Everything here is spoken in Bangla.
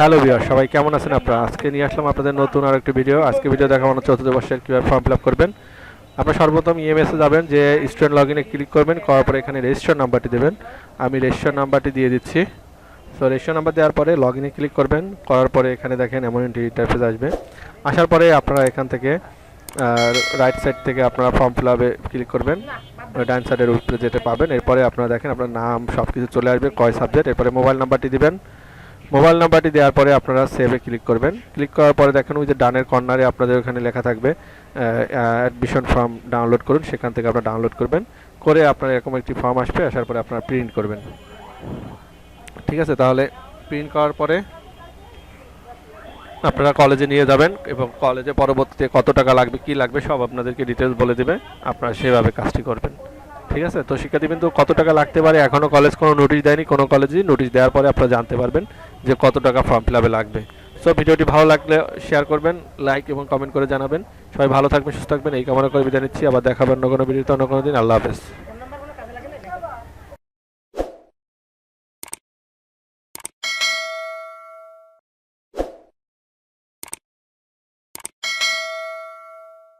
হ্যালো বিয়ার সবাই কেমন আছেন আপনারা? আজকে নিয়ে আসলাম আপনাদের নতুন আর একটি ভিডিও। আজকে ভিডিও দেখানো চতুর্থ বর্ষের কীভাবে ফর্ম ফিল আপ করবেন। আপনারা সর্বপ্রথম ইএমএসে যাবেন, যে স্টুডেন্ট লগ ইনে ক্লিক করবেন, করার পরে এখানে রেজিস্টার নাম্বারটি দেবেন। আমি রেজিস্টার নাম্বারটি দিয়ে দিচ্ছি। সো রেজিস্টার নাম্বার দেওয়ার পরে লগ ইনে ক্লিক করবেন। করার পরে এখানে দেখেন এমন ইন্টারফেস আসবে। আসার পরে আপনারা এখান থেকে রাইট সাইড থেকে আপনারা ফর্ম ফিল আপে ক্লিক করবেন। ডান সাইডের উপরে যেটা পাবেন। এরপরে আপনারা দেখেন আপনার নাম সব কিছু চলে আসবে, কয় সাবজেক্ট এরপরে মোবাইল নাম্বারটি দিবেন। মোবাইল নাম্বারটি দেওয়ার পরে আপনারা সেভে ক্লিক করবেন। ক্লিক করার পরে দেখেন ওই যে ডানের কর্নারে আপনাদের ওখানে লেখা থাকবে অ্যাডমিশন ফর্ম ডাউনলোড করুন। সেখান থেকে আপনারা ডাউনলোড করবেন। করে আপনার এরকম একটি ফর্ম আসবে, আসার পরে আপনারা প্রিন্ট করবেন। ঠিক আছে, তাহলে প্রিন্ট করার পরে আপনারা কলেজে নিয়ে যাবেন এবং কলেজে পরবর্তীতে কত টাকা লাগবে, কি লাগবে সব আপনাদেরকে ডিটেলস বলে দেবে। আপনারা সেভাবে কাজটি করবেন। ঠিক আছে, তো শিক্ষার্থী কিন্তু কত টাকা লাগতে পারে? এখনও কলেজ কোনো নোটিশ দেয়নি, কোনো কলেজই নোটিশ দেওয়ার পরে আপনারা জানতে পারবেন। যে কত টাকা ফর্ম ফিল লাগবে। সো ভিডিওটি ভালো লাগলে শেয়ার করবেন লাইক এবং কমেন্ট করে জানাবেন। সবাই ভালো থাকবেন, সুস্থ থাকবেন, এই কামনা করে বিদায় নিচ্ছি। আবার দেখাবেন অন্য কোনো ভিডিওতে, অন্য কোনো দিন। আল্লাহ হাফেজ।